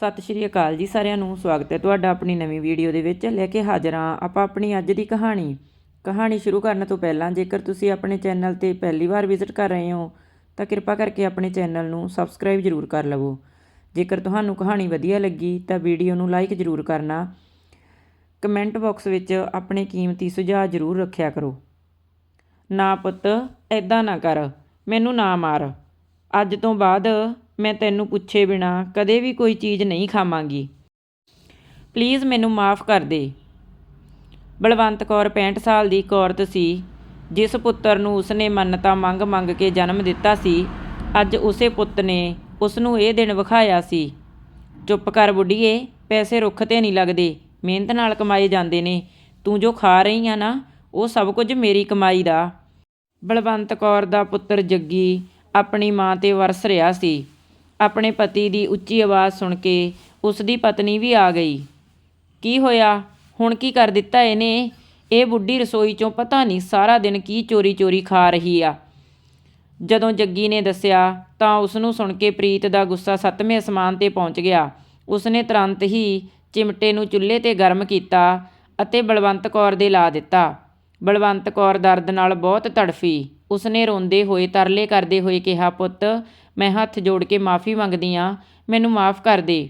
ਸਤਿ ਸ਼੍ਰੀ ਅਕਾਲ ਜੀ, ਸਾਰਿਆਂ ਨੂੰ ਸਵਾਗਤ ਹੈ ਤੁਹਾਡਾ ਆਪਣੀ ਨਵੀਂ ਵੀਡੀਓ ਦੇ ਵਿੱਚ। ਲੈ ਕੇ ਹਾਜ਼ਰ ਹਾਂ ਆਪਾਂ ਆਪਣੀ ਅੱਜ ਦੀ ਕਹਾਣੀ। ਕਹਾਣੀ ਸ਼ੁਰੂ ਕਰਨ ਤੋਂ ਪਹਿਲਾਂ ਜੇਕਰ ਤੁਸੀਂ ਆਪਣੇ ਚੈਨਲ ਤੇ ਪਹਿਲੀ ਵਾਰ ਵਿਜ਼ਿਟ ਕਰ ਰਹੇ ਹੋ, ਤਾਂ ਕਿਰਪਾ ਕਰਕੇ ਆਪਣੇ ਚੈਨਲ ਨੂੰ ਸਬਸਕ੍ਰਾਈਬ ਜ਼ਰੂਰ ਕਰ ਲਵੋ। ਜੇਕਰ ਤੁਹਾਨੂੰ ਕਹਾਣੀ ਵਧੀਆ ਲੱਗੀ, ਤਾਂ ਵੀਡੀਓ ਨੂੰ ਲਾਈਕ ਜ਼ਰੂਰ ਕਰਨਾ। ਕਮੈਂਟ ਬਾਕਸ ਵਿੱਚ ਆਪਣੇ ਕੀਮਤੀ ਸੁਝਾਅ ਜ਼ਰੂਰ ਰੱਖਿਆ ਕਰੋ। ਨਾ ਪੁੱਤ ਐਦਾਂ ਨਾ ਕਰ। ਮੈਨੂੰ ਨਾ ਮਾਰ। ਅੱਜ ਤੋਂ ਬਾਅਦ ਮੈਂ ਤੈਨੂੰ ਪੁੱਛੇ ਬਿਨਾ ਕਦੇ ਵੀ ਕੋਈ ਚੀਜ਼ ਨਹੀਂ ਖਾਵਾਂਗੀ। ਪਲੀਜ਼ ਮੈਨੂੰ ਮਾਫ ਕਰ ਦੇ। ਬਲਵੰਤ ਕੌਰ 65 ਸਾਲ ਦੀ ਇੱਕ ਔਰਤ ਸੀ, ਜਿਸ ਪੁੱਤਰ ਨੂੰ ਉਸਨੇ ਮੰਨਤਾ ਮੰਗ ਮੰਗ ਕੇ ਜਨਮ ਦਿੱਤਾ ਸੀ, ਅੱਜ ਉਸੇ ਪੁੱਤ ਨੇ ਉਸ ਨੂੰ ਇਹ ਦਿਨ ਵਿਖਾਇਆ ਸੀ, ਚੁੱਪ ਕਰ ਬੁੱਢੀਏ, ਪੈਸੇ ਰੁੱਖ ਤੇ ਨਹੀਂ ਲੱਗਦੇ, ਮਿਹਨਤ ਨਾਲ ਕਮਾਏ ਜਾਂਦੇ ਨੇ, ਤੂੰ ਜੋ ਖਾ ਰਹੀ ਆ ਨਾ, ਉਹ ਸਭ ਕੁਝ ਮੇਰੀ ਕਮਾਈ ਦਾ। ਬਲਵੰਤ ਕੌਰ ਦਾ ਪੁੱਤਰ ਜੱਗੀ ਆਪਣੀ ਮਾਂ ਤੇ ਵਰਸ ਰਿਹਾ ਸੀ। ਆਪਣੇ ਪਤੀ ਦੀ ਉੱਚੀ ਆਵਾਜ਼ ਸੁਣ ਕੇ ਉਸ ਦੀ ਪਤਨੀ ਵੀ ਆ ਗਈ। ਕੀ ਹੋਇਆ? ਹੁਣ ਕੀ ਕਰ ਦਿੱਤਾ ਇਹਨੇ? ਇਹ ਬੁੱਢੀ ਰਸੋਈ ਚੋਂ ਪਤਾ ਨਹੀਂ ਸਾਰਾ ਦਿਨ ਕੀ ਚੋਰੀ ਚੋਰੀ ਖਾ ਰਹੀ ਆ। ਜਦੋਂ ਜੱਗੀ ਨੇ ਦੱਸਿਆ, ਤਾਂ ਉਸ ਨੂੰ ਸੁਣ ਕੇ ਪ੍ਰੀਤ ਦਾ ਗੁੱਸਾ ਸੱਤਵੇਂ ਅਸਮਾਨ ਤੇ ਪਹੁੰਚ ਗਿਆ। ਉਸਨੇ ਤੁਰੰਤ ਹੀ ਚਿਮਟੇ ਨੂੰ ਚੁੱਲ੍ਹੇ ਤੇ ਗਰਮ ਕੀਤਾ ਅਤੇ ਬਲਵੰਤ ਕੌਰ ਦੇ ਲਾ ਦਿੱਤਾ। ਬਲਵੰਤ ਕੌਰ ਦਰਦ ਨਾਲ ਬਹੁਤ ਤੜਫੀ। ਉਸਨੇ ਰੋਂਦੇ ਹੋਏ, ਤਰਲੇ ਕਰਦੇ ਹੋਏ ਕਿਹਾ, ਪੁੱਤ, ਮੈਂ ਹੱਥ ਜੋੜ ਕੇ ਮਾਫੀ ਮੰਗਦੀ ਆ, ਮੈਨੂੰ ਮਾਫ ਕਰ ਦੇ।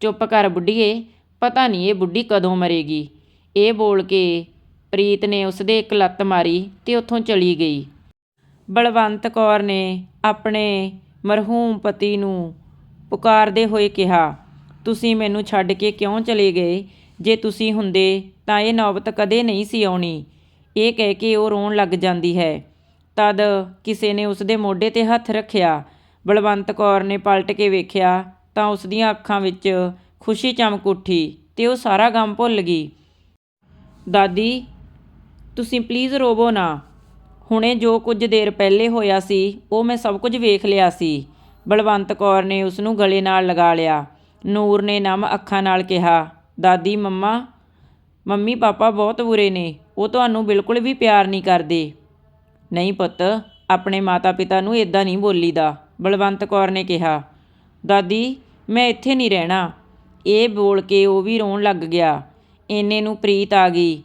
ਚੁੱਪ ਕਰ ਬੁੱਢੀਏ, ਪਤਾ ਨਹੀਂ ਇਹ ਬੁੱਢੀ ਕਦੋਂ ਮਰੇਗੀ। ਇਹ ਬੋਲ ਕੇ ਪ੍ਰੀਤ ਨੇ ਉਸਦੇ ਇੱਕ ਲੱਤ ਮਾਰੀ ਤੇ ਉੱਥੋਂ ਚਲੀ ਗਈ। ਬਲਵੰਤ ਕੌਰ ਨੇ ਆਪਣੇ ਮਰਹੂਮ ਪਤੀ ਨੂੰ ਪੁਕਾਰਦੇ ਹੋਏ ਕਿਹਾ, ਤੁਸੀਂ ਮੈਨੂੰ ਛੱਡ ਕੇ ਕਿਉਂ ਚਲੇ ਗਏ? ਜੇ ਤੁਸੀਂ ਹੁੰਦੇ ਤਾਂ ਇਹ ਨੌਬਤ ਕਦੇ ਨਹੀਂ ਸੀ ਆਉਣੀ। ਇਹ ਕਹਿ ਕੇ ਉਹ ਰੋਣ ਲੱਗ ਜਾਂਦੀ ਹੈ। ਤਦ ਕਿਸੇ ਨੇ ਉਸਦੇ ਮੋਢੇ ਤੇ ਹੱਥ ਰੱਖਿਆ। ਬਲਵੰਤ ਕੌਰ ਨੇ ਪਲਟ ਕੇ ਵੇਖਿਆ ਤਾਂ ਉਸ ਦੀਆਂ ਅੱਖਾਂ ਵਿੱਚ ਖੁਸ਼ੀ ਚਮਕ ਉੱਠੀ ਤੇ ਉਹ ਸਾਰਾ ਗਮ ਭੁੱਲ ਗਈ। ਦਾਦੀ, ਤੁਸੀਂ ਪਲੀਜ਼ ਰੋਵੋ ਨਾ। ਹੁਣੇ ਜੋ ਕੁਝ ਦੇਰ ਪਹਿਲੇ ਹੋਇਆ ਸੀ, ਉਹ ਮੈਂ ਸਭ ਕੁਝ ਵੇਖ ਲਿਆ ਸੀ। ਬਲਵੰਤ ਕੌਰ ਨੇ ਉਸ ਨੂੰ ਗਲੇ ਨਾਲ ਲਗਾ ਲਿਆ। ਨੂਰ ਨੇ ਨਮ ਅੱਖਾਂ ਨਾਲ ਕਿਹਾ, ਦਾਦੀ, ਮੰਮਾ ਮੰਮੀ ਪਾਪਾ ਬਹੁਤ ਬੁਰੇ ਨੇ। ਉਹ ਤੁਹਾਨੂੰ ਬਿਲਕੁਲ ਵੀ ਪਿਆਰ ਨਹੀਂ ਕਰਦੇ। ਨਹੀਂ ਪੁੱਤ, ਆਪਣੇ ਮਾਤਾ-ਪਿਤਾ ਨੂੰ ਇਦਾਂ ਨਹੀਂ ਬੋਲੀਦਾ, ਬਲਵੰਤ ਕੌਰ ਨੇ ਕਿਹਾ। ਦਾਦੀ, ਮੈਂ ਇੱਥੇ ਨਹੀਂ ਰਹਿਣਾ। ਇਹ ਬੋਲ ਕੇ ਉਹ ਵੀ ਰੋਣ ਲੱਗ ਗਿਆ। ਇੰਨੇ ਨੂੰ ਪ੍ਰੀਤ ਆ ਗਈ।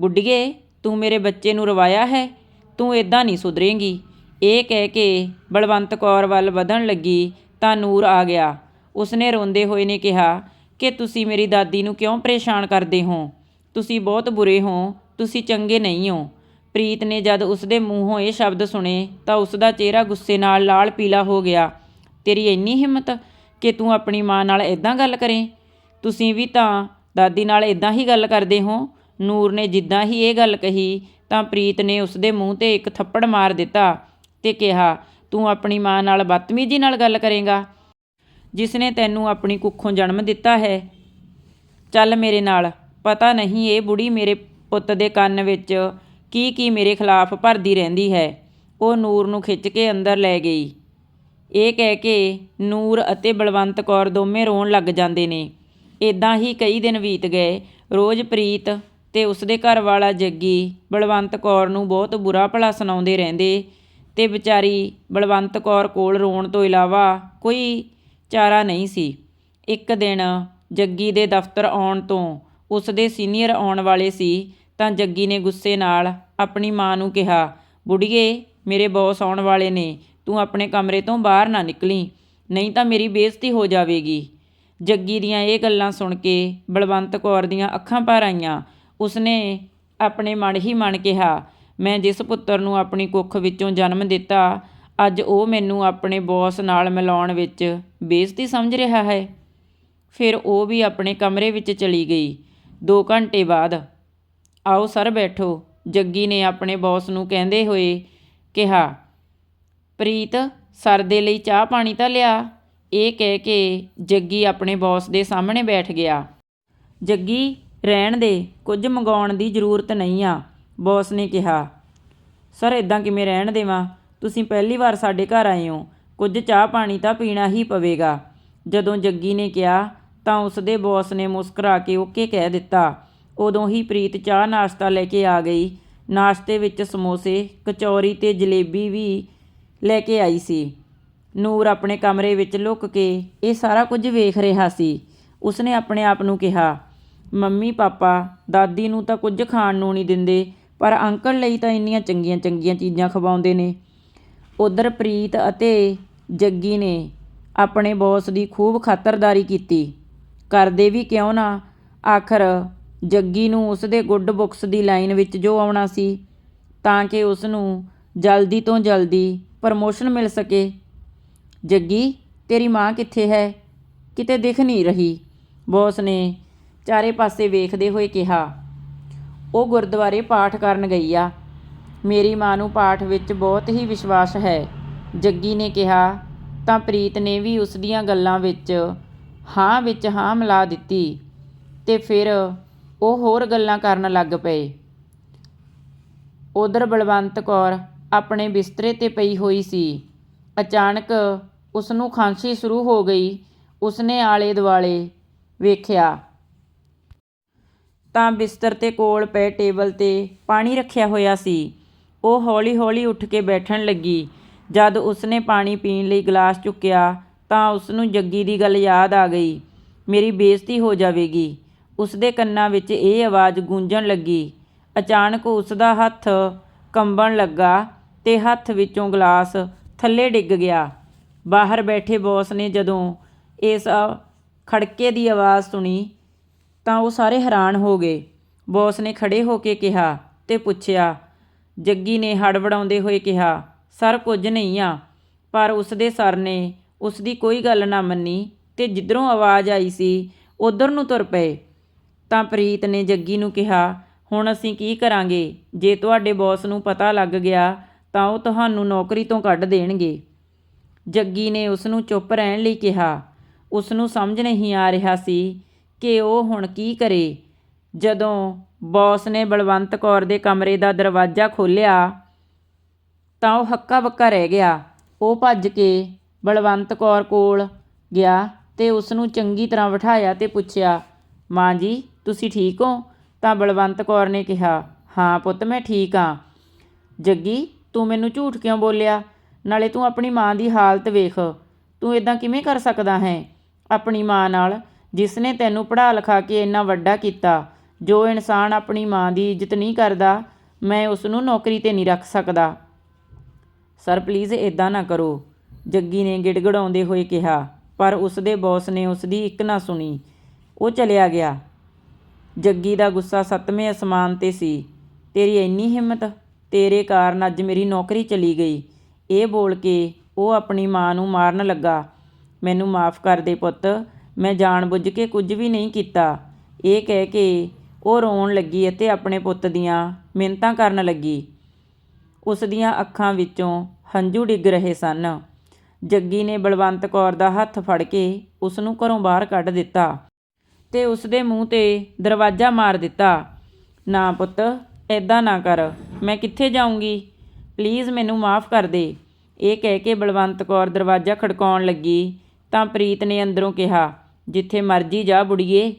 ਬੁੱਢੀਏ, ਤੂੰ ਮੇਰੇ ਬੱਚੇ ਨੂੰ ਰਵਾਇਆ ਹੈ? ਤੂੰ ਇਦਾਂ ਨਹੀਂ ਸੁਧਰੇਂਗੀ। ਇਹ ਕਹਿ ਕੇ ਬਲਵੰਤ ਕੌਰ ਵੱਲ ਵਧਣ ਲੱਗੀ ਤਾਂ ਨੂਰ ਆ ਗਿਆ। ਉਸਨੇ ਰੋਂਦੇ ਹੋਏ ਨੇ ਕਿਹਾ, ਕਿ ਤੁਸੀਂ ਮੇਰੀ ਦਾਦੀ ਨੂੰ ਕਿਉਂ ਪਰੇਸ਼ਾਨ ਕਰਦੇ ਹੋ? ਤੁਸੀਂ ਬਹੁਤ ਬੁਰੇ ਹੋ, ਤੁਸੀਂ ਚੰਗੇ ਨਹੀਂ ਹੋ। ਪ੍ਰੀਤ ਨੇ ਜਦ ਉਸਦੇ ਮੂੰਹੋਂ ਇਹ ਸ਼ਬਦ ਸੁਣੇ ਤਾਂ ਉਸ ਦਾ ਚਿਹਰਾ ਗੁੱਸੇ ਨਾਲ ਲਾਲ ਪੀਲਾ ਹੋ ਗਿਆ। ਤੇਰੀ ਇੰਨੀ ਹਿੰਮਤ ਕਿ ਤੂੰ ਆਪਣੀ ਮਾਂ ਨਾਲ ਇਦਾਂ ਗੱਲ ਕਰੇ? ਤੁਸੀਂ ਵੀ ਤਾਂ ਦਾਦੀ ਨਾਲ ਇਦਾਂ ਹੀ ਗੱਲ ਕਰਦੇ ਹੋ ਨੂਰ ਨੇ ਜਿੱਦਾਂ ਹੀ ਇਹ ਗੱਲ ਕਹੀ ਤਾਂ ਪ੍ਰੀਤ ਨੇ ਉਸਦੇ ਮੂੰਹ ਤੇ ਇੱਕ ਥੱਪੜ ਮਾਰ ਦਿੱਤਾ ਤੇ ਕਿਹਾ, ਤੂੰ ਆਪਣੀ ਮਾਂ ਨਾਲ ਬਦਤਮੀਜ਼ੀ ਨਾਲ ਗੱਲ ਕਰੇਗਾ। ਜਿਸ ਨੇ ਤੈਨੂੰ ਆਪਣੀ ਕੁੱਖੋਂ ਜਨਮ ਦਿੱਤਾ ਹੈ। ਚੱਲ ਮੇਰੇ ਨਾਲ। ਪਤਾ ਨਹੀਂ ਇਹ ਬੁੜੀ ਮੇਰੇ ਪੁੱਤ ਦੇ ਕੰਨ ਵਿੱਚ ਕੀ ਕੀ ਮੇਰੇ ਖਿਲਾਫ ਭਰਦੀ ਰਹਿੰਦੀ ਹੈ? ਉਹ ਨੂਰ ਨੂੰ ਖਿੱਚ ਕੇ ਅੰਦਰ ਲੈ ਗਈ। ਇਹ ਕਹਿ ਕੇ ਨੂਰ ਅਤੇ ਬਲਵੰਤ ਕੌਰ ਦੋਵੇਂ ਰੋਣ ਲੱਗ ਜਾਂਦੇ ਨੇ। ਇਦਾਂ ਹੀ ਕਈ ਦਿਨ ਬੀਤ ਗਏ। ਰੋਜ਼ ਪ੍ਰੀਤ ਤੇ ਉਸਦੇ ਘਰ ਵਾਲਾ ਜੱਗੀ ਬਲਵੰਤ ਕੌਰ ਨੂੰ ਬਹੁਤ ਬੁਰਾ ਭਲਾ ਸੁਣਾਉਂਦੇ ਰਹਿੰਦੇ ਤੇ ਵਿਚਾਰੀ ਬਲਵੰਤ ਕੌਰ ਕੋਲ ਰੋਣ ਤੋਂ ਇਲਾਵਾ ਕੋਈ ਚਾਰਾ ਨਹੀਂ ਸੀ। ਇੱਕ ਦਿਨ ਜੱਗੀ ਦੇ ਦਫ਼ਤਰ ਆਉਣ ਤੋਂ ਉਸਦੇ ਸੀਨੀਅਰ ਆਉਣ ਵਾਲੇ ਸੀ ਤਾਂ ਜੱਗੀ ਨੇ ਗੁੱਸੇ ਨਾਲ ਆਪਣੀ ਮਾਂ ਨੂੰ ਕਿਹਾ, ਬੁੜੀਏ, ਮੇਰੇ ਬੌਸ ਆਉਣ ਵਾਲੇ ਨੇ, ਤੂੰ ਆਪਣੇ ਕਮਰੇ ਤੋਂ ਬਾਹਰ ਨਾ ਨਿਕਲੀ, ਨਹੀਂ ਤਾਂ ਮੇਰੀ ਬੇਇੱਜ਼ਤੀ ਹੋ ਜਾਵੇਗੀ। ਜੱਗੀ ਦੀਆਂ ਇਹ ਗੱਲਾਂ ਸੁਣ ਕੇ ਬਲਵੰਤ ਕੌਰ ਦੀਆਂ ਅੱਖਾਂ ਭਰ ਆਈਆਂ। ਉਸਨੇ ਆਪਣੇ ਮਨ ਹੀ ਮਨ ਕਿਹਾ, ਮੈਂ ਜਿਸ ਪੁੱਤਰ ਨੂੰ ਆਪਣੀ ਕੁੱਖ ਵਿੱਚੋਂ ਜਨਮ ਦਿੱਤਾ, ਅੱਜ ਉਹ ਮੈਨੂੰ ਆਪਣੇ ਬੌਸ ਨਾਲ ਮਿਲਾਉਣ ਵਿੱਚ ਬੇਇੱਜ਼ਤੀ ਸਮਝ ਰਿਹਾ ਹੈ। ਫਿਰ ਉਹ ਵੀ ਆਪਣੇ ਕਮਰੇ ਵਿੱਚ ਚਲੀ ਗਈ। 2 ਘੰਟੇ ਬਾਅਦ ਆਓ ਸਰ ਬੈਠੋ। ਜੱਗੀ ਨੇ ਆਪਣੇ ਬੌਸ ਨੂੰ ਕਹਿੰਦੇ ਹੋਏ ਕਿਹਾ, ਪ੍ਰੀਤ, ਸਰ ਦੇ ਲਈ ਚਾਹ ਪਾਣੀ ਤਾਂ ਲਿਆ। ਇਹ ਕਹਿ ਕੇ ਜੱਗੀ ਆਪਣੇ ਬੌਸ ਦੇ ਸਾਹਮਣੇ ਬੈਠ ਗਿਆ। ਜੱਗੀ, ਰਹਿਣ ਦੇ, ਕੁਝ ਮੰਗਾਉਣ ਦੀ ਜ਼ਰੂਰਤ ਨਹੀਂ ਆ। ਬੌਸ ਨੇ ਕਿਹਾ, ਸਰ ਇਦਾਂ ਕਿਵੇਂ ਰਹਿਣ ਦੇਵਾਂ? ਤੁਸੀਂ ਪਹਿਲੀ ਵਾਰ ਸਾਡੇ ਘਰ ਆਏ ਹੋ। ਕੁਝ ਚਾਹ ਪਾਣੀ ਤਾਂ ਪੀਣਾ ਹੀ ਪਵੇਗਾ। ਜਦੋਂ ਜੱਗੀ ਨੇ ਕਿਹਾ, ਤਾਂ ਉਸਦੇ ਬੌਸ ਨੇ ਮੁਸਕਰਾ ਕੇ ਓਕੇ ਕਹਿ ਦਿੱਤਾ। ਉਦੋਂ ਹੀ ਪ੍ਰੀਤ ਚਾਹ ਨਾਸ਼ਤਾ ਲੈ ਕੇ ਆ ਗਈ। ਨਾਸ਼ਤੇ ਵਿੱਚ ਸਮੋਸੇ, ਕਚੌਰੀ ਤੇ ਜਲੇਬੀ ਵੀ ਲੈ ਕੇ ਆਈ ਸੀ। ਨੂਰ ਆਪਣੇ ਕਮਰੇ ਵਿੱਚ ਲੁੱਕ ਕੇ ਇਹ ਸਾਰਾ ਕੁਝ ਵੇਖ ਰਿਹਾ ਸੀ। ਉਸਨੇ ਆਪਣੇ ਆਪ ਨੂੰ ਕਿਹਾ, ਮੰਮੀ, ਪਾਪਾ, ਦਾਦੀ ਨੂੰ ਤਾਂ ਕੁਝ ਖਾਣ ਨੂੰ ਨਹੀਂ ਦਿੰਦੇ, ਪਰ ਅੰਕਲ ਲਈ ਤਾਂ ਇੰਨੀਆਂ ਚੰਗੀਆਂ ਚੰਗੀਆਂ ਚੀਜ਼ਾਂ ਖਵਾਉਂਦੇ ਨੇ। ਉਧਰ ਪ੍ਰੀਤ ਅਤੇ ਜੱਗੀ ਨੇ ਆਪਣੇ ਬੌਸ ਦੀ ਖੂਬ ਖਾਤਰਦਾਰੀ ਕੀਤੀ। ਕਰਦੇ ਵੀ ਕਿਉਂ ਨਾ? ਆਖਰ ਜੱਗੀ ਨੂੰ ਉਸਦੇ ਗੁੱਡ ਬੁੱਕਸ ਦੀ ਲਾਈਨ ਵਿੱਚ ਜੋ ਆਉਣਾ ਸੀ, ਤਾਂ ਕਿ ਉਸ ਨੂੰ ਜਲਦੀ ਤੋਂ ਜਲਦੀ ਪ੍ਰਮੋਸ਼ਨ ਮਿਲ ਸਕੇ। ਜੱਗੀ, ਤੇਰੀ ਮਾਂ ਕਿੱਥੇ ਹੈ? ਕਿਤੇ ਦਿਖ ਨਹੀਂ ਰਹੀ। ਬੌਸ ਨੇ ਚਾਰੇ ਪਾਸੇ ਵੇਖਦੇ ਹੋਏ ਕਿਹਾ, ਉਹ ਗੁਰਦੁਆਰੇ ਪਾਠ ਕਰਨ ਗਈ ਆ। ਮੇਰੀ ਮਾਂ ਨੂੰ ਪਾਠ ਵਿੱਚ ਬਹੁਤ ਹੀ ਵਿਸ਼ਵਾਸ ਹੈ। ਜੱਗੀ ਨੇ ਕਿਹਾ, ਤਾਂ ਪ੍ਰੀਤ ਨੇ ਵੀ ਉਸ ਦੀਆਂ ਗੱਲਾਂ ਵਿੱਚ ਹਾਂ ਵਿੱਚ ਹਾਂ ਮਿਲਾ ਦਿੱਤੀ ਤੇ ਫਿਰ ਉਹ ਹੋਰ ਗੱਲਾਂ ਕਰਨ ਲੱਗ ਪਏ। ਉਧਰ ਬਲਵੰਤ ਕੌਰ ਆਪਣੇ ਬਿਸਤਰੇ ਤੇ ਪਈ ਹੋਈ ਸੀ। ਅਚਾਨਕ ਉਸ ਨੂੰ ਖਾਂਸੀ ਸ਼ੁਰੂ ਹੋ ਗਈ। ਉਸਨੇ ਆਲੇ ਦੁਆਲੇ ਵੇਖਿਆ। ਤਾਂ ਬਿਸਤਰ ਤੇ ਕੋਲ ਪਏ ਟੇਬਲ ਤੇ ਪਾਣੀ ਰੱਖਿਆ ਹੋਇਆ ਸੀ। ਉਹ ਹੌਲੀ-ਹੌਲੀ ਉੱਠ ਕੇ ਬੈਠਣ ਲੱਗੀ। ਜਦ ਉਸਨੇ ਪਾਣੀ ਪੀਣ ਲਈ ਗਲਾਸ ਚੁੱਕਿਆ ਤਾਂ ਉਸ ਨੂੰ ਜੱਗੀ ਦੀ ਗੱਲ ਯਾਦ ਆ ਗਈ। ਮੇਰੀ ਬੇਇੱਜ਼ਤੀ ਹੋ ਜਾਵੇਗੀ। ਉਸਦੇ ਕੰਨਾਂ ਵਿੱਚ ਇਹ ਆਵਾਜ਼ ਗੂੰਜਣ ਲੱਗੀ। ਅਚਾਨਕ ਉਸਦਾ ਹੱਥ ਕੰਬਣ ਲੱਗਾ ਤੇ ਹੱਥ ਵਿੱਚੋਂ ਗਲਾਸ ਥੱਲੇ ਡਿੱਗ ਗਿਆ। ਬਾਹਰ ਬੈਠੇ ਬੌਸ ਨੇ ਜਦੋਂ ਇਸ ਖੜਕੇ ਦੀ ਆਵਾਜ਼ ਸੁਣੀ ਤਾਂ ਉਹ ਸਾਰੇ ਹੈਰਾਨ ਹੋ ਗਏ। ਬੌਸ ਨੇ ਖੜੇ ਹੋ ਕੇ ਕਿਹਾ ਤੇ ਪੁੱਛਿਆ, ਜੱਗੀ ਨੇ ਹੜਬੜਾਉਂਦੇ ਹੋਏ ਕਿਹਾ, ਸਰ, ਕੁਝ ਨਹੀਂ ਆ, ਪਰ ਉਸਦੇ ਸਰ ਨੇ ਉਸ ਦੀ ਕੋਈ ਗੱਲ ਨਾ ਮੰਨੀ ਤੇ ਜਿੱਧਰੋਂ ਆਵਾਜ਼ ਆਈ ਸੀ, ਉਧਰ ਨੂੰ ਤੁਰ ਪਏ। ਤਾਂ ਪ੍ਰੀਤ ਨੇ ਜੱਗੀ ਨੂੰ ਕਿਹਾ, ਹੁਣ ਅਸੀਂ ਕੀ ਕਰਾਂਗੇ? ਜੇ ਤੁਹਾਡੇ ਬੌਸ ਨੂੰ ਪਤਾ ਲੱਗ ਗਿਆ, ਤਾਂ ਉਹ ਤੁਹਾਨੂੰ ਨੌਕਰੀ ਤੋਂ ਕੱਢ ਦੇਣਗੇ। ਜੱਗੀ ਨੇ ਉਸ ਨੂੰ ਚੁੱਪ ਰਹਿਣ ਲਈ ਕਿਹਾ। ਉਸ ਨੂੰ ਸਮਝ ਨਹੀਂ ਆ ਰਿਹਾ ਸੀ ਕਿ ਉਹ ਹੁਣ ਕੀ ਕਰੇ। ਜਦੋਂ ਬੌਸ ਨੇ ਬਲਵੰਤ ਕੌਰ ਦੇ ਕਮਰੇ ਦਾ ਦਰਵਾਜ਼ਾ ਖੋਲ੍ਹਿਆ, ਤਾਂ ਉਹ ਹੱਕਾ ਬੱਕਾ ਰਹਿ ਗਿਆ। ਉਹ ਭੱਜ ਕੇ ਬਲਵੰਤ ਕੌਰ ਕੋਲ ਗਿਆ ਤੇ ਉਸ ਨੂੰ ਚੰਗੀ ਤਰ੍ਹਾਂ ਬਿਠਾਇਆ ਤੇ ਪੁੱਛਿਆ ਮਾਂ ਜੀ, ਤੁਸੀਂ ਠੀਕ ਹੋ? ਤਾਂ ਬਲਵੰਤ ਕੌਰ ਨੇ ਕਿਹਾ, ਹਾਂ ਪੁੱਤ, ਮੈਂ ਠੀਕ ਹਾਂ। ਜੱਗੀ, ਤੂੰ ਮੈਨੂੰ ਝੂਠ ਕਿਉਂ ਬੋਲਿਆ? ਨਾਲੇ ਤੂੰ ਆਪਣੀ ਮਾਂ ਦੀ ਹਾਲਤ ਵੇਖ। ਤੂੰ ਇਦਾਂ ਕਿਵੇਂ ਕਰ ਸਕਦਾ ਹੈ? ਆਪਣੀ ਮਾਂ ਨਾਲ, ਜਿਸ ਨੇ ਤੈਨੂੰ ਪੜ੍ਹਾ ਲਿਖਾ ਕੇ ਇੰਨਾ ਵੱਡਾ ਕੀਤਾ, ਜੋ ਇਨਸਾਨ ਆਪਣੀ ਮਾਂ ਦੀ ਇੱਜ਼ਤ ਨਹੀਂ ਕਰਦਾ, ਮੈਂ ਉਸ ਨੂੰ ਨੌਕਰੀ ਤੇ ਨਹੀਂ ਰੱਖ ਸਕਦਾ। ਸਰ ਪਲੀਜ਼ ਇਦਾਂ ਨਾ ਕਰੋ। ਜੱਗੀ ਨੇ ਗਿੜਗੜਾਉਂਦੇ ਹੋਏ ਕਿਹਾ, ਪਰ ਉਸ ਦੇ ਬੌਸ ਨੇ ਉਸ ਦੀ ਇੱਕ ਨਾ ਸੁਣੀ। ਉਹ ਚਲਿਆ ਗਿਆ। ਜੱਗੀ ਦਾ ਗੁੱਸਾ ਸੱਤਵੇਂ ਅਸਮਾਨ ਤੇ ਸੀ। ਤੇਰੀ ਇੰਨੀ ਹਿੰਮਤ, ਤੇਰੇ ਕਾਰਨ ਅੱਜ ਮੇਰੀ ਨੌਕਰੀ ਚਲੀ ਗਈ। ਇਹ ਬੋਲ ਕੇ ਉਹ ਆਪਣੀ ਮਾਂ ਨੂੰ ਮਾਰਨ ਲੱਗਾ। ਮੈਨੂੰ ਮਾਫ ਕਰ ਦੇ ਪੁੱਤ, ਮੈਂ ਜਾਣਬੁੱਝ ਕੇ ਕੁਝ ਵੀ ਨਹੀਂ ਕੀਤਾ। ਇਹ ਕਹਿ ਕੇ ਉਹ ਰੋਣ ਲੱਗੀ ਅਤੇ ਆਪਣੇ ਪੁੱਤ ਦੀਆਂ ਮਿੰਨਤਾਂ ਕਰਨ ਲੱਗੀ। ਉਸ ਦੀਆਂ ਅੱਖਾਂ ਵਿੱਚੋਂ ਹੰਝੂ ਡਿੱਗ ਰਹੇ ਸਨ। ਜੱਗੀ ਨੇ ਬਲਵੰਤ ਕੌਰ ਦਾ ਹੱਥ ਫੜ ਕੇ ਉਸ ਨੂੰ ਘਰੋਂ ਬਾਹਰ ਕੱਢ ਦਿੱਤਾ। ਤੇ ਉਸ ਦੇ ਮੂੰਹ ਤੇ ਦਰਵਾਜ਼ਾ ਮਾਰ ਦਿੱਤਾ। ਨਾ ਪੁੱਤ ਐਦਾਂ ਨਾ ਕਰ। ਮੈਂ ਕਿੱਥੇ ਜਾਊਂਗੀ? ਪਲੀਜ਼ ਮੈਨੂੰ ਮਾਫ ਕਰ ਦੇ। ਇਹ ਕਹਿ ਕੇ ਬਲਵੰਤ ਕੌਰ ਦਰਵਾਜ਼ਾ ਖੜਕਾਉਣ ਲੱਗੀ। ਤਾਂ ਪ੍ਰੀਤ ਨੇ ਅੰਦਰੋਂ ਕਿਹਾ, ਜਿੱਥੇ ਮਰਜ਼ੀ ਜਾ ਬੁੜੀਏ।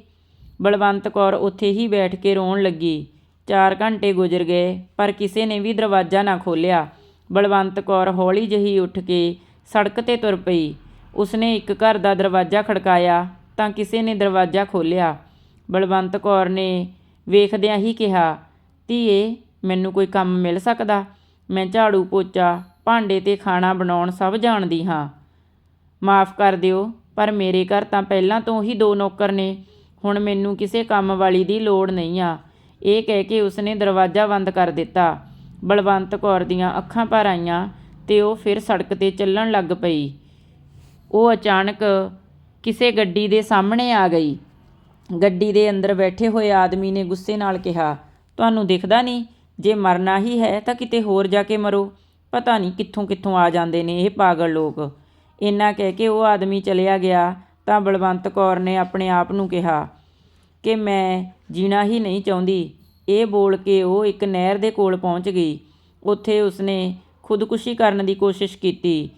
ਬਲਵੰਤ ਕੌਰ ਉੱਥੇ ਹੀ ਬੈਠ ਕੇ ਰੋਣ ਲੱਗੀ। 4 ਘੰਟੇ ਗੁਜ਼ਰ ਗਏ, ਪਰ ਕਿਸੇ ਨੇ ਵੀ ਦਰਵਾਜ਼ਾ ਨਾ ਖੋਲ੍ਹਿਆ। ਬਲਵੰਤ ਕੌਰ ਹੌਲੀ ਜਿਹੀ ਉੱਠ ਕੇ ਸੜਕ ਤੇ ਤੁਰ ਪਈ। ਉਸਨੇ ਇੱਕ ਘਰ ਦਾ ਦਰਵਾਜ਼ਾ ਖੜਕਾਇਆ। ਤਾਂ ਕਿਸੇ ਨੇ ਦਰਵਾਜ਼ਾ ਖੋਲ੍ਹਿਆ। ਬਲਵੰਤ ਕੌਰ ਨੇ ਵੇਖਦਿਆਂ ਹੀ ਕਿਹਾ, ਧੀਏ, ਮੈਨੂੰ ਕੋਈ ਕੰਮ ਮਿਲ ਸਕਦਾ? ਮੈਂ ਝਾੜੂ ਪੋਚਾ, ਭਾਂਡੇ ਤੇ ਖਾਣਾ ਬਣਾਉਣ ਸਭ ਜਾਣਦੀ ਹਾਂ। ਮਾਫ ਕਰ ਦਿਓ, ਪਰ ਮੇਰੇ ਘਰ ਤਾਂ ਪਹਿਲਾਂ ਤੋਂ ਹੀ ਦੋ ਨੌਕਰ ਨੇ। ਹੁਣ ਮੈਨੂੰ ਕਿਸੇ ਕੰਮ ਵਾਲੀ ਦੀ ਲੋੜ ਨਹੀਂ ਆ। ਇਹ ਕਹਿ ਕੇ ਉਸਨੇ ਦਰਵਾਜ਼ਾ ਬੰਦ ਕਰ ਦਿੱਤਾ। ਬਲਵੰਤ ਕੌਰ ਦੀਆਂ ਅੱਖਾਂ ਭਰ ਆਈਆਂ ਤੇ ਉਹ ਫਿਰ ਸੜਕ ਤੇ ਚੱਲਣ ਲੱਗ ਪਈ। ਉਹ ਅਚਾਨਕ ਕਿਸੇ ਗੱਡੀ ਦੇ ਸਾਹਮਣੇ ਆ ਗਈ। ਗੱਡੀ ਦੇ ਅੰਦਰ ਬੈਠੇ ਹੋਏ ਆਦਮੀ ਨੇ ਗੁੱਸੇ ਨਾਲ ਕਿਹਾ, ਤੁਹਾਨੂੰ ਦਿਖਦਾ ਨਹੀਂ? ਜੇ ਮਰਨਾ ਹੀ ਹੈ ਤਾਂ ਕਿਤੇ ਹੋਰ ਜਾ ਕੇ ਮਰੋ। ਪਤਾ ਨਹੀਂ ਕਿੱਥੋਂ ਕਿੱਥੋਂ ਆ ਜਾਂਦੇ ਨੇ ਇਹ ਪਾਗਲ ਲੋਕ। ਇੰਨਾ ਕਹਿ ਕੇ ਉਹ ਆਦਮੀ ਚਲਿਆ ਗਿਆ ਤਾਂ ਬਲਵੰਤ ਕੌਰ ਨੇ ਆਪਣੇ ਆਪ ਨੂੰ ਕਿਹਾ ਕਿ ਮੈਂ ਜੀਣਾ ਹੀ ਨਹੀਂ ਚਾਹੁੰਦੀ। ਇਹ ਬੋਲ ਕੇ ਉਹ ਇੱਕ ਨਹਿਰ ਦੇ ਕੋਲ ਪਹੁੰਚ ਗਈ। ਉੱਥੇ ਉਸਨੇ ਖੁਦਕੁਸ਼ੀ ਕਰਨ ਦੀ ਕੋਸ਼ਿਸ਼ ਕੀਤੀ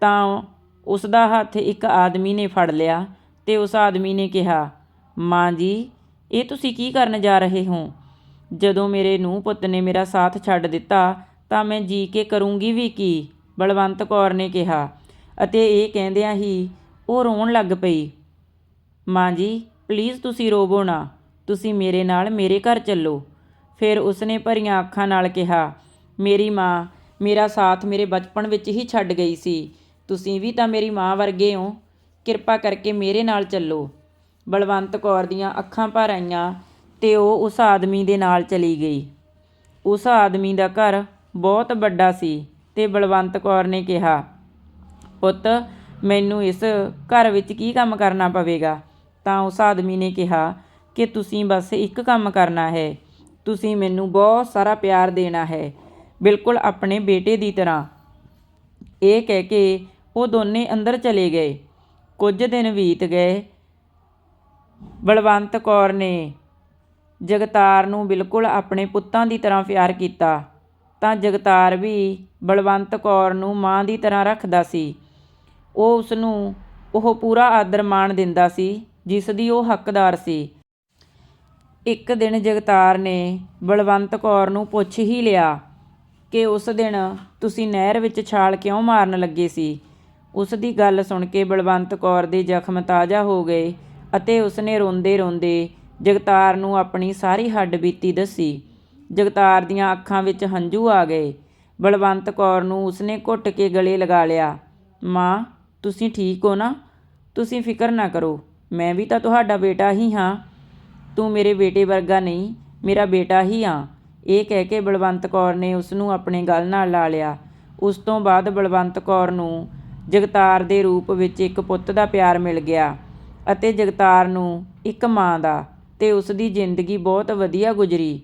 ਤਾਂ ਉਸ ਦਾ ਹੱਥ ਇੱਕ ਆਦਮੀ ਨੇ ਫੜ ਲਿਆ ਤੇ ਉਸ ਆਦਮੀ ਨੇ ਕਿਹਾ, ਮਾਂ ਜੀ, ਇਹ ਤੁਸੀਂ ਕੀ ਕਰਨ ਜਾ ਰਹੇ ਹੋ? ਜਦੋਂ ਮੇਰੇ ਨੂੰਹ ਪੁੱਤ ਨੇ ਮੇਰਾ ਸਾਥ ਛੱਡ ਦਿੱਤਾ, ਤਾਂ ਮੈਂ ਜੀ ਕੇ ਕਰੂੰਗੀ ਵੀ ਕੀ? ਬਲਵੰਤ ਕੌਰ ਨੇ ਕਿਹਾ ਅਤੇ ਇਹ ਕਹਿੰਦਿਆਂ ਹੀ ਉਹ ਰੋਣ ਲੱਗ ਪਈ। ਮਾਂ ਜੀ, ਪਲੀਜ਼ ਤੁਸੀਂ ਰੋਵੋ ਨਾ, ਤੁਸੀਂ ਮੇਰੇ ਨਾਲ ਮੇਰੇ ਘਰ ਚੱਲੋ। ਫਿਰ ਉਸਨੇ ਭਰੀਆਂ ਅੱਖਾਂ ਨਾਲ ਕਿਹਾ, ਮੇਰੀ ਮਾਂ ਮੇਰਾ ਸਾਥ ਮੇਰੇ ਬਚਪਨ ਵਿੱਚ ਹੀ ਛੱਡ ਗਈ ਸੀ। ਤੁਸੀਂ ਵੀ ਤਾਂ ਮੇਰੀ ਮਾਂ ਵਰਗੇ ਹੋ। ਕਿਰਪਾ ਕਰਕੇ ਮੇਰੇ ਨਾਲ ਚੱਲੋ। ਬਲਵੰਤ ਕੌਰ ਦੀਆਂ ਅੱਖਾਂ ਭਰ ਆਈਆਂ ਤੇ ਉਹ ਉਸ ਆਦਮੀ ਦੇ ਨਾਲ ਚਲੀ ਗਈ। ਉਸ ਆਦਮੀ ਦਾ ਘਰ ਬਹੁਤ ਵੱਡਾ ਸੀ ਤੇ ਬਲਵੰਤ ਕੌਰ ਨੇ ਕਿਹਾ, ਪੁੱਤ, ਮੈਨੂੰ ਇਸ ਘਰ ਵਿੱਚ ਕੀ ਕੰਮ ਕਰਨਾ ਪਵੇਗਾ? ਤਾਂ ਉਸ ਆਦਮੀ ਨੇ ਕਿਹਾ, ਕਿ ਤੁਸੀਂ ਬਸ ਇੱਕ ਕੰਮ ਕਰਨਾ ਹੈ। ਤੁਸੀਂ ਮੈਨੂੰ ਬਹੁਤ ਸਾਰਾ ਪਿਆਰ ਦੇਣਾ ਹੈ। ਬਿਲਕੁਲ ਆਪਣੇ ਬੇਟੇ ਦੀ ਤਰ੍ਹਾਂ। ਇਹ ਕਹਿ ਕੇ ਉਹ ਦੋਨੇ ਅੰਦਰ ਚਲੇ ਗਏ। ਕੁਝ ਦਿਨ ਬੀਤ ਗਏ। ਬਲਵੰਤ ਕੌਰ ਨੇ ਜਗਤਾਰ ਨੂੰ ਬਿਲਕੁਲ ਆਪਣੇ ਪੁੱਤਾਂ ਦੀ ਤਰ੍ਹਾਂ ਪਿਆਰ ਕੀਤਾ। ਤਾਂ ਜਗਤਾਰ ਵੀ ਬਲਵੰਤ ਕੌਰ ਨੂੰ ਮਾਂ ਦੀ ਤਰ੍ਹਾਂ ਰੱਖਦਾ ਸੀ। ਉਹ ਉਸ ਨੂੰ ਉਹ ਪੂਰਾ ਆਦਰ ਮਾਣ ਦਿੰਦਾ ਸੀ, ਜਿਸ ਦੀ ਉਹ ਹੱਕਦਾਰ ਸੀ। ਇੱਕ ਦਿਨ ਜਗਤਾਰ ਨੇ ਬਲਵੰਤ ਕੌਰ ਨੂੰ ਪੁੱਛ ਹੀ ਲਿਆ ਕਿ ਉਸ ਦਿਨ ਤੁਸੀਂ ਨਹਿਰ ਵਿੱਚ ਛਾਲ ਕਿਉਂ ਮਾਰਨ ਲੱਗੇ ਸੀ? ਉਸ ਦੀ ਗੱਲ ਸੁਣ ਕੇ ਬਲਵੰਤ ਕੌਰ ਦੇ ਜ਼ਖਮ ਤਾਜ਼ਾ ਹੋ ਗਏ ਅਤੇ ਉਸਨੇ ਰੋਂਦੇ ਰੋਂਦੇ ਜਗਤਾਰ ਨੂੰ ਆਪਣੀ ਸਾਰੀ ਹੱਡਬੀਤੀ ਦੱਸੀ। ਜਗਤਾਰ ਦੀਆਂ ਅੱਖਾਂ ਵਿੱਚ ਹੰਝੂ ਆ ਗਏ। ਬਲਵੰਤ ਕੌਰ ਨੂੰ ਉਸਨੇ ਘੁੱਟ ਕੇ ਗਲੇ ਲਗਾ ਲਿਆ। ਮਾਂ, ਤੁਸੀਂ ਠੀਕ ਹੋ ਨਾ? ਤੁਸੀਂ ਫਿਕਰ ਨਾ ਕਰੋ। ਮੈਂ ਵੀ ਤਾਂ ਤੁਹਾਡਾ ਬੇਟਾ ਹੀ ਹਾਂ। ਤੂੰ ਮੇਰੇ ਬੇਟੇ ਵਰਗਾ ਨਹੀਂ, ਮੇਰਾ ਬੇਟਾ ਹੀ ਆ। ਇਹ ਕਹਿ ਕੇ ਬਲਵੰਤ ਕੌਰ ਨੇ ਉਸ ਨੂੰ ਆਪਣੇ ਗਲ ਨਾਲ ਲਾ ਲਿਆ। ਉਸ ਤੋਂ ਬਾਅਦ ਬਲਵੰਤ ਕੌਰ ਨੂੰ ਜਗਤਾਰ ਦੇ ਰੂਪ ਵਿੱਚ ਇੱਕ ਪੁੱਤ ਦਾ ਪਿਆਰ ਮਿਲ ਗਿਆ ਅਤੇ ਜਗਤਾਰ ਨੂੰ ਇੱਕ ਮਾਂ ਦਾ ਤੇ ਉਸ ਦੀ ਜ਼ਿੰਦਗੀ ਬਹੁਤ ਵਧੀਆ ਗੁਜ਼ਰੀ।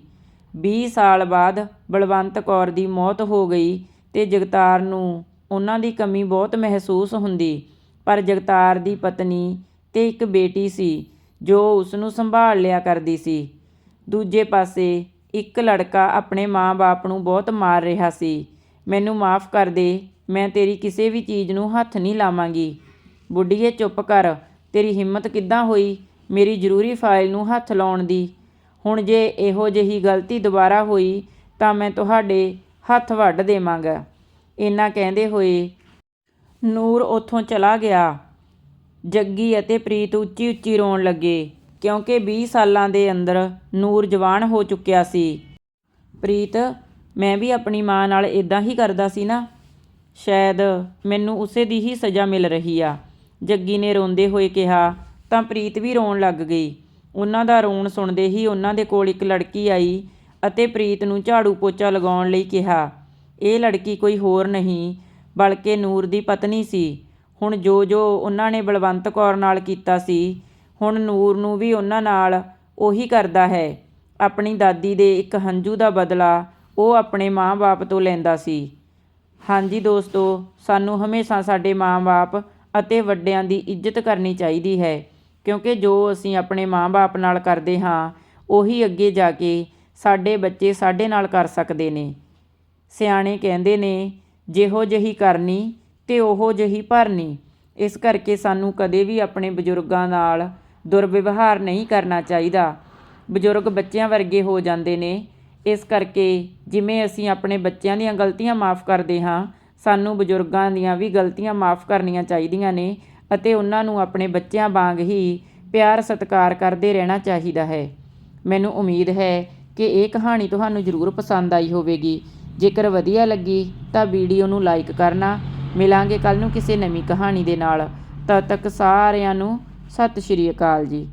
20 ਸਾਲ ਬਾਅਦ ਬਲਵੰਤ ਕੌਰ ਦੀ ਮੌਤ ਹੋ ਗਈ ਤੇ ਜਗਤਾਰ ਨੂੰ ਉਹਨਾਂ ਦੀ ਕਮੀ ਬਹੁਤ ਮਹਿਸੂਸ ਹੁੰਦੀ। ਪਰ ਜਗਤਾਰ ਦੀ ਪਤਨੀ ਤੇ ਇੱਕ ਬੇਟੀ ਸੀ, ਜੋ ਉਸ ਨੂੰ ਸੰਭਾਲ ਲਿਆ ਕਰਦੀ ਸੀ। ਦੂਜੇ ਪਾਸੇ ਇੱਕ ਲੜਕਾ ਆਪਣੇ ਮਾਂ-ਬਾਪ ਨੂੰ ਬਹੁਤ ਮਾਰ ਰਿਹਾ ਸੀ। ਮੈਨੂੰ ਮਾਫ ਕਰ ਦੇ ਮੈਂ ਤੇਰੀ ਕਿਸੇ ਵੀ ਚੀਜ਼ ਨੂੰ ਹੱਥ ਨਹੀਂ ਲਾਵਾਂਗੀ। ਬੁੱਢੀਏ, ਚੁੱਪ ਕਰ। ਤੇਰੀ ਹਿੰਮਤ ਕਿੱਦਾਂ ਹੋਈ? ਮੇਰੀ ਜ਼ਰੂਰੀ ਫਾਈਲ ਨੂੰ ਹੱਥ ਲਾਉਣ ਦੀ। ਹੁਣ ਜੇ ਇਹੋ ਜਿਹੀ ਗਲਤੀ ਦੁਬਾਰਾ ਹੋਈ, ਤਾਂ ਮੈਂ ਤੁਹਾਡੇ ਹੱਥ ਵੱਢ ਦੇਵਾਂਗਾ। ਇੰਨਾ ਕਹਿੰਦੇ ਹੋਏ ਨੂਰ ਉੱਥੋਂ ਚਲਾ ਗਿਆ। ਜੱਗੀ ਅਤੇ ਪ੍ਰੀਤ ਉੱਚੀ ਉੱਚੀ ਰੋਣ ਲੱਗੇ, ਕਿਉਂਕਿ 20 ਸਾਲਾਂ ਦੇ ਅੰਦਰ ਨੂਰ ਜਵਾਨ ਹੋ ਚੁੱਕਿਆ ਸੀ। ਪ੍ਰੀਤ, ਮੈਂ ਵੀ ਆਪਣੀ ਮਾਂ ਨਾਲ ਇਦਾਂ ਹੀ ਕਰਦਾ ਸੀ ਨਾ। ਸ਼ਾਇਦ ਮੈਨੂੰ ਉਸੇ ਦੀ ਹੀ ਸਜ਼ਾ ਮਿਲ ਰਹੀ ਆ। ਜੱਗੀ ਨੇ ਰੋਂਦੇ ਹੋਏ ਕਿਹਾ, ਤਾਂ ਪ੍ਰੀਤ ਵੀ ਰੋਣ ਲੱਗ ਗਈ। ਉਹਨਾਂ ਦਾ ਰੋਣ ਸੁਣਦੇ ਹੀ ਉਹਨਾਂ ਦੇ ਕੋਲ ਇੱਕ ਲੜਕੀ ਆਈ ਅਤੇ ਪ੍ਰੀਤ ਨੂੰ ਝਾੜੂ ਪੋਚਾ ਲਗਾਉਣ ਲਈ ਕਿਹਾ, ਇਹ ਲੜਕੀ ਕੋਈ ਹੋਰ ਨਹੀਂ, ਬਲਕਿ ਨੂਰ ਦੀ ਪਤਨੀ ਸੀ। ਹੁਣ ਜੋ ਜੋ ਉਹਨਾਂ ਨੇ ਬਲਵੰਤ ਕੌਰ ਨਾਲ ਕੀਤਾ ਸੀ, ਹੁਣ ਨੂਰ ਨੂੰ ਵੀ ਉਹਨਾਂ ਨਾਲ ਉਹੀ ਕਰਦਾ ਹੈ। ਆਪਣੀ ਦਾਦੀ ਦੇ ਇੱਕ ਹੰਝੂ ਦਾ ਬਦਲਾ ਉਹ ਆਪਣੇ ਮਾਂ-ਬਾਪ ਤੋਂ ਲੈਂਦਾ ਸੀ। ਹਾਂਜੀ ਦੋਸਤੋ, ਸਾਨੂੰ ਹਮੇਸ਼ਾ ਸਾਡੇ ਮਾਂ-ਬਾਪ ਅਤੇ ਵੱਡਿਆਂ ਦੀ ਇੱਜ਼ਤ ਕਰਨੀ ਚਾਹੀਦੀ ਹੈ, ਕਿਉਂਕਿ ਜੋ ਅਸੀਂ ਆਪਣੇ ਮਾਂ-ਬਾਪ ਨਾਲ ਕਰਦੇ ਹਾਂ, ਉਹੀ ਅੱਗੇ ਜਾ ਕੇ ਸਾਡੇ ਬੱਚੇ ਸਾਡੇ ਨਾਲ ਕਰ ਸਕਦੇ ਨੇ। ਸਿਆਣੇ ਕਹਿੰਦੇ ਨੇ, ਜਿਹੋ ਜਿਹੀ ਕਰਨੀ ਤੇ ਉਹੋ ਜਿਹੀ ਭਰਨੀ। ਇਸ ਕਰਕੇ ਸਾਨੂੰ ਕਦੇ ਵੀ ਆਪਣੇ ਬਜ਼ੁਰਗਾਂ ਨਾਲ ਦੁਰਵਿਵਹਾਰ ਨਹੀਂ ਕਰਨਾ ਚਾਹੀਦਾ। ਬਜ਼ੁਰਗ ਬੱਚਿਆਂ ਵਰਗੇ ਹੋ ਜਾਂਦੇ ਨੇ ਇਸ ਕਰਕੇ ਜਿਵੇਂ ਅਸੀਂ ਆਪਣੇ ਬੱਚਿਆਂ ਦੀਆਂ ਗਲਤੀਆਂ ਮਾਫ ਕਰਦੇ ਹਾਂ, ਸਾਨੂੰ ਬਜ਼ੁਰਗਾਂ ਦੀਆਂ ਵੀ ਗਲਤੀਆਂ ਮਾਫ ਕਰਨੀਆਂ ਚਾਹੀਦੀਆਂ ਨੇ ਅਤੇ ਉਹਨਾਂ ਨੂੰ ਆਪਣੇ ਬੱਚਿਆਂ ਵਾਂਗ ਹੀ ਪਿਆਰ ਸਤਿਕਾਰ ਕਰਦੇ ਰਹਿਣਾ ਚਾਹੀਦਾ ਹੈ। ਮੈਨੂੰ ਉਮੀਦ ਹੈ ਕਿ ਇਹ ਕਹਾਣੀ ਤੁਹਾਨੂੰ ਜ਼ਰੂਰ ਪਸੰਦ ਆਈ ਹੋਵੇਗੀ। ਜੇਕਰ ਵਧੀਆ ਲੱਗੀ ਤਾਂ ਵੀਡੀਓ ਨੂੰ ਲਾਈਕ ਕਰਨਾ। ਮਿਲਾਂਗੇ ਕੱਲ ਨੂੰ ਕਿਸੇ ਨਵੀਂ ਕਹਾਣੀ ਦੇ ਨਾਲ। ਤਦ ਤੱਕ ਸਾਰਿਆਂ ਨੂੰ ਸਤਿ ਸ਼੍ਰੀ ਅਕਾਲ ਜੀ।